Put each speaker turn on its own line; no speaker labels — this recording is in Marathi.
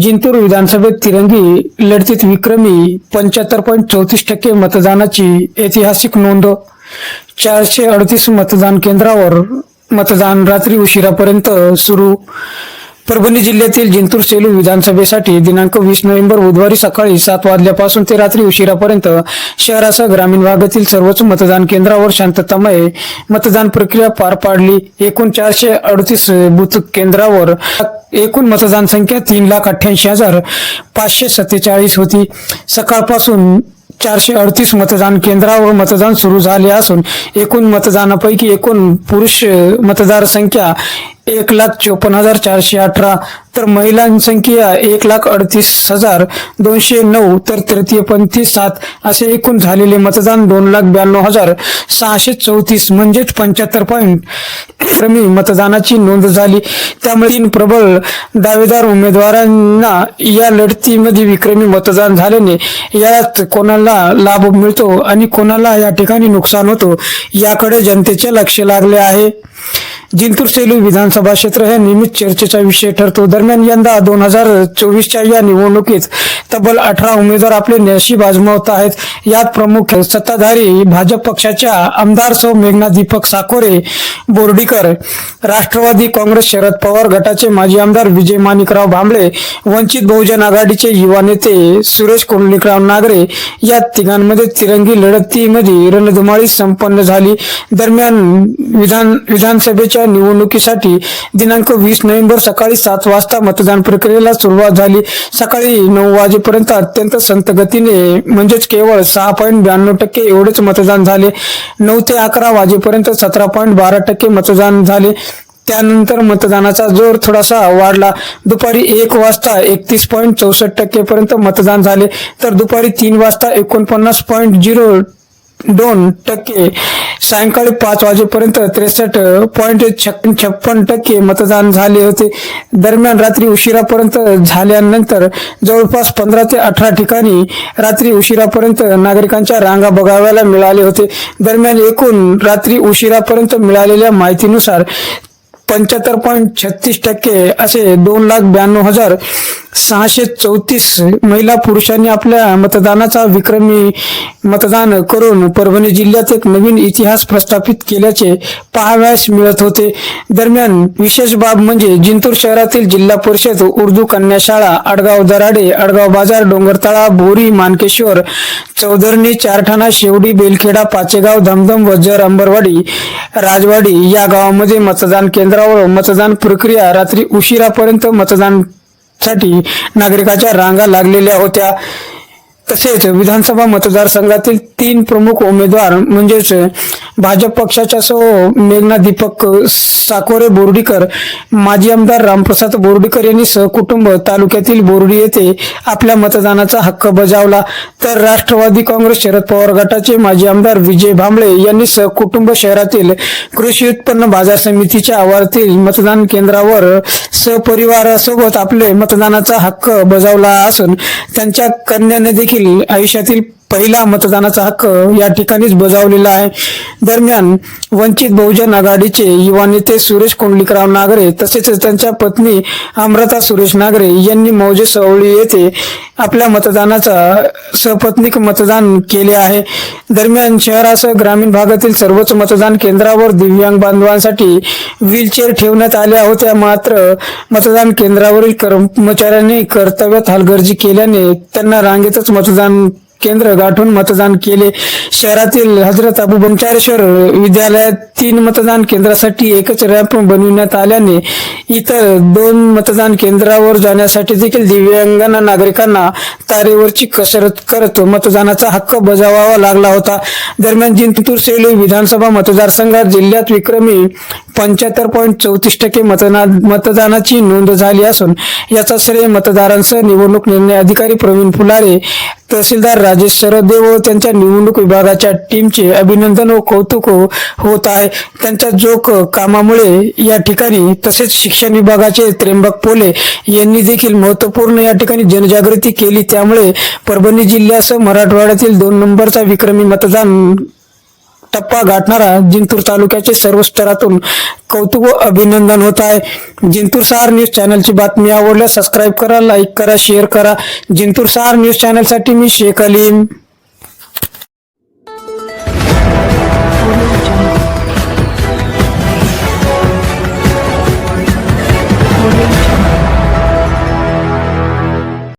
जिंतूर विधानसभेत तिरंगी लढतीत विक्रमी पंच्याहत्तर पॉईंट चौतीस टक्के मतदानाची ऐतिहासिक नोंद. चारशे अडतीस मतदान केंद्रावर मतदान रात्री उशिरापर्यंत सुरू. परभणी जिल्ह्यातील जिंतूर सेलू विधानसभेसाठी दिनांक वीस नोव्हेंबर बुधवारी सकाळी सात वाजल्यापासून ते रात्री उशिरापर्यंत शहरासह ग्रामीण भागातील सर्वच मतदान केंद्रावर शांततामय मतदान प्रक्रिया पार पाडली. एकूण चारशे अडतीस बूथ केंद्रावर एकूण मतदान संख्या तीन लाख अठ्ठ्याऐंशी हजार पाचशे सत्तेचाळीस होती. सकाळपासून चारशे अडतीस मतदान केंद्रावर मतदान सुरू झाले असून एकूण मतदानापैकी एकूण पुरुष मतदार संख्या एक लाख चोपन्न हजार चारशे अठरा. तर महिलांसंख्या एक लाख अडतीस हजार दोनशे नऊ तर तृतीयपंथी सात. असे एकूण झालेले मतदान दोन लाख ब्याण्णव हजार सहाशे चौतीस म्हणजेच पंच्याहत्तर पॉईंट कमी मतदानाची नोंद झाली. त्यामुळे तीन प्रबळ दावेदार उमेदवारांना या लढतीमध्ये विक्रमी मतदान झाल्याने यात कोणाला लाभ मिळतो आणि कोणाला या ठिकाणी नुकसान होतो याकडे जनतेचे लक्ष लागले आहे. जिंतूर सेलू विधानसभा क्षेत्र हे नियमित चर्चेचा विषय ठरतो. दरम्यान यंदा दोन हजार चोवीसच्या या निवडणुकीत तब्बल अठरा उमेदवार आपले नशीब आजमावत आहेत. यात प्रमुख सत्ताधारी भाजप पक्षाच्या आमदार सौ मेघना दीपक साकोरे बोर्डीकर राष्ट्रवादी काँग्रेस शरद पवार गटाचे माजी आमदार विजय माणिकराव भांबळे वंचित बहुजन आघाडीचे युवा नेते सुरेश कोंडलिकराव नागरे या तिघांमध्ये तिरंगी लढतीमध्ये रणधुमाळी संपन्न झाली. दरम्यान विधान विधानसभेच्या निवडणुकीसाठी दिनांक वीस नोव्हेंबर सकाळी सात वाजता मतदान प्रक्रियेला सुरुवात झाली. सकाळी नऊ वाजेपर्यंत अत्यंत संत गतीने म्हणजेच केवळ सहा पॉईंट ब्याण्णव टक्के एवढेच मतदान झाले. नऊ ते अकरा वाजेपर्यंत सतरा पॉईंट बारा टक्के मतदान झाले. त्यानंतर मतदानाचा जोर थोडासा वाढला. दुपारी एक वाजता एकतीस पॉईंट चौसष्ट टक्केपर्यंत मतदान झाले. तर दुपारी तीन वाजता एकोणपन्नास पॉईंट झिरो दोन टक्के. सायंकाळी पाच वाजेपर्यंत त्रेसष्ट पॉईंट छप्पन टक्के मतदान झाले होते. दरम्यान रात्री उशिरापर्यंत झाल्यानंतर जवळपास पंधरा ते अठरा ठिकाणी रात्री उशिरापर्यंत नागरिकांच्या रांगा बघाव्याला मिळाले होते. दरम्यान एकूण रात्री उशिरापर्यंत मिळालेल्या माहितीनुसार पंच्याहत्तर पॉईंट छत्तीस टक्के असे दोन लाख ब्याण्णव हजार सहाशे चौतीस महिला पुरुषांनी आपल्या मतदानाचा विक्रमी मतदान करून परभणी जिल्ह्यात एक नवीन इतिहास प्रस्थापित केल्याचे पाहावयास मिळत होते. दरम्यान विशेष बाब म्हणजे जिंतूर शहरातील जिल्हा परिषद उर्दू कन्या शाळा आडगाव दराडे आडगाव बाजार डोंगरतळा बोरी मानकेश्वर चौधरणी चारठाणा शेवडी बेलखेडा पाचेगाव धमधम वज्जर अंबरवाडी राजवाडी या गावामध्ये मतदान केंद्रावर मतदान प्रक्रिया रात्री उशिरापर्यंत मतदान साठी नागरिकाच्या रांगा लागलेल्या होत्या. तसेच विधानसभा मतदारसंघातील तीन प्रमुख उमेदवार म्हणजेच भाजप पक्षाच्या सो मेघना दीपक साकोरे बोर्डीकर माजी आमदार रामप्रसाद बोर्डीकर यांनी सहकुटुंब तालुक्यातील बोर्डी येथे आपल्या मतदानाचा हक्क बजावला. तर राष्ट्रवादी काँग्रेस शरद पवार गटाचे माजी आमदार विजय भांबळे यांनी सहकुटुंब शहरातील कृषी उत्पन्न बाजार समितीच्या आवारातील मतदान केंद्रावर सहपरिवारासोबत आपले मतदानाचा हक्क बजावला असून त्यांच्या कन्याने देखील आयुष्यातील पहिला मतदानाचा हक्क या ठिकाणीच बजावलेला आहे. दरम्यान वंचित बहुजन आघाडीचे युवा नेते सुरेश कोंडलिकराव नागरे तसेच त्यांच्या पत्नी अमृता सुरेश नागरे यांनी मौजे सवळी येथे आपल्या मतदानाचा सपत्निक मतदान केले आहे. दरम्यान शहरासह ग्रामीण भागातील सर्वच मतदान केंद्रावर दिव्यांग बांधवांसाठी व्हीलचेअर ठेवण्यात आल्या होत्या मात्र मतदान केंद्रावरील कर्मचाऱ्यांनी कर्तव्यात हलगर्जी केल्याने त्यांना रांगेतच मतदान केंद्र गाठून मतदान केले. शहरातील हजरत अबू बंचारेश्वर विद्यालयात तीन मतदान केंद्रासाठी एकच रॅम्प बनविण्यात आल्याने इतर दोन मतदान केंद्रावर जाण्यासाठी देखील दिव्यांगांना नागरिकांना तारेवरची कसरत करत मतदानाचा हक्क बजावावा लागला होता. दरम्यान जिंतूर सेलू विधानसभा मतदारसंघात जिल्ह्यात विक्रमी पंच्याहत्तर पॉईंट चौतीस टक्के मतदान मतदानाची नोंद झाली असून याचा श्रेय मतदारांसह निवडणूक निर्णय अधिकारी प्रवीण फुलारे तहसीलदार राजेश सरदेव व त्यांच्या निवडणूक विभागाच्या टीमचे अभिनंदन व कौतुक होत आहे. त्यांच्या जोक कामामुळे या ठिकाणी तसेच शिक्षण विभागाचे त्र्यंबक पोले यांनी देखील महत्त्वपूर्ण या ठिकाणी जनजागृती केली. त्यामुळे परभणी जिल्ह्यासह मराठवाड्यातील दोन नंबरचा विक्रमी मतदान टप्पा गाठणारा जिंतूर तालुक्याचे सर्व स्तरातून कौतुक व अभिनंदन होत आहे. जिंतूर सहार न्यूज चॅनलची बातमी आवडल्यास सबस्क्राईब करा लाईक करा शेअर करा. जिंतूर सहार न्यूज चॅनलसाठी मी शेख अलीम.